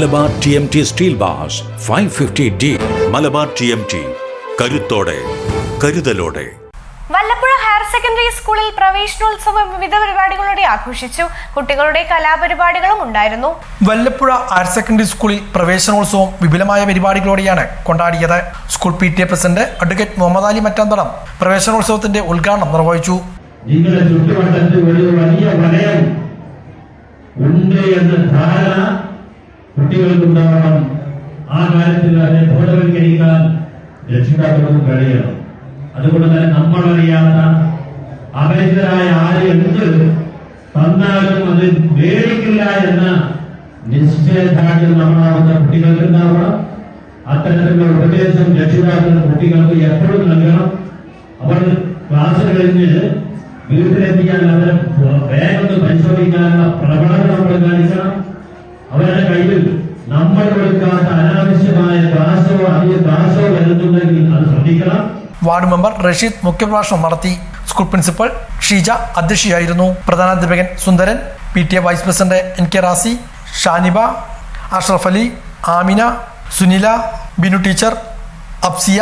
Malabar T M T steel bars five fifty D. Malabar T M T. കരുത്തോടെ കരുതലോടെ. Vallappuzha higher secondary സ്കൂളിൽ പ്രവേശനോത്സവം വിവിധ പരിപാടികളോടെ ആഘോഷിച്ചു. കുട്ടികളുടെ കലാപരിപാടികളും ഉണ്ടായിരുന്നു. വല്ലപ്പുഴ ഹയർ സെക്കൻഡറി സ്കൂളിൽ പ്രവേശനോത്സവം വിപുലമായ പരിപാടികളോടെയാണ് കൊണ്ടാടിയത്. School P T A president advocate Muhammad Ali Mattanthadam പ്രവേശനോത്സവത്തിന്റെ ഉദ്ഘാടനം നിർവഹിച്ചു. നിങ്ങളുടെ ചുറ്റുവട്ടത്ത് ഒരു വലിയ വലയം ഉണ്ട് എന്ന ധാരണ കുട്ടികൾക്കുണ്ടാവണം. ആ കാര്യത്തിൽ അതിനെ ബോധവൽക്കരിക്കാൻ രക്ഷിതാക്കൾക്കും കഴിയണം. അതുകൊണ്ട് തന്നെ നമ്മളറിയാത്ത അപരിചിതരായ ആര് എന്ത് തന്നാലും അത് മേടിക്കില്ല എന്ന നിശ്ചയദാർഢ്യം നമ്മളാവുന്ന കുട്ടികൾക്ക് ഉണ്ടാവണം. അത്തരത്തിലുള്ള ഉപദേശം രക്ഷിതാക്കളും കുട്ടികൾക്ക് എപ്പോഴും നൽകണം. അവർ ക്ലാസ് കഴിഞ്ഞ് വീട്ടിലെത്തിക്കാൻ അവരെ വേഗം പരിശോധിക്കാനുള്ള പ്രവണത നമ്മൾ കാണിക്കണം. അവരുടെ കയ്യിൽ നമ്മൾ കൊടുക്കാത്ത അനാവശ്യമായ കാശോ അധിക കാശോ വരുന്നുണ്ടെങ്കിൽ അത് ശ്രദ്ധിക്കണം. വാർഡ് മെമ്പർ റഷീദ് മുഖ്യപ്രഭാഷണം നടത്തി. സ്കൂൾ പ്രിൻസിപ്പൽ ഷീജ അധ്യക്ഷയായിരുന്നു. പ്രധാനാധ്യാപകൻ Sundaran P T A vice president N K Razi Shaniba Ashraf Ali Amina Sunila Binu teacher Afsiya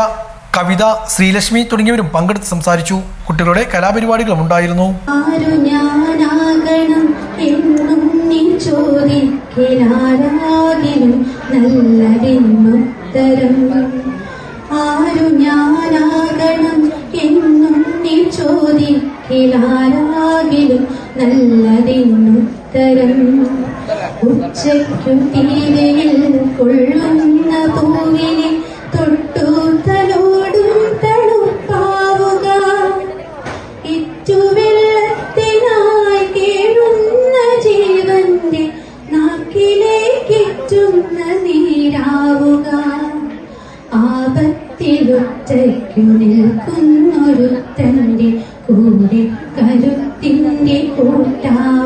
Kavitha Sreelakshmi തുടങ്ങിയവരും പങ്കെടുത്ത് സംസാരിച്ചു. കുട്ടികളുടെ കലാപരിപാടികളും ഉണ്ടായിരുന്നു. ചോദിക്കലാരാകിലും നല്ലതെന്നുത്തരം ആരു ഞാനാകണം എന്നും നീ ചോദിക്കലാരാകിലും നല്ലതെന്നുത്തരം ഉച്ചയ്ക്കും തീരയിൽ കൊള്ളുന്ന പൂവിനെ നീരാവുക ആപത്തിലൊറ്റയ്ക്കു നിൽക്കുന്നൊരുത്തന്റെ കൂടെ കരുത്തിന്റെ കൂട്ടാവുക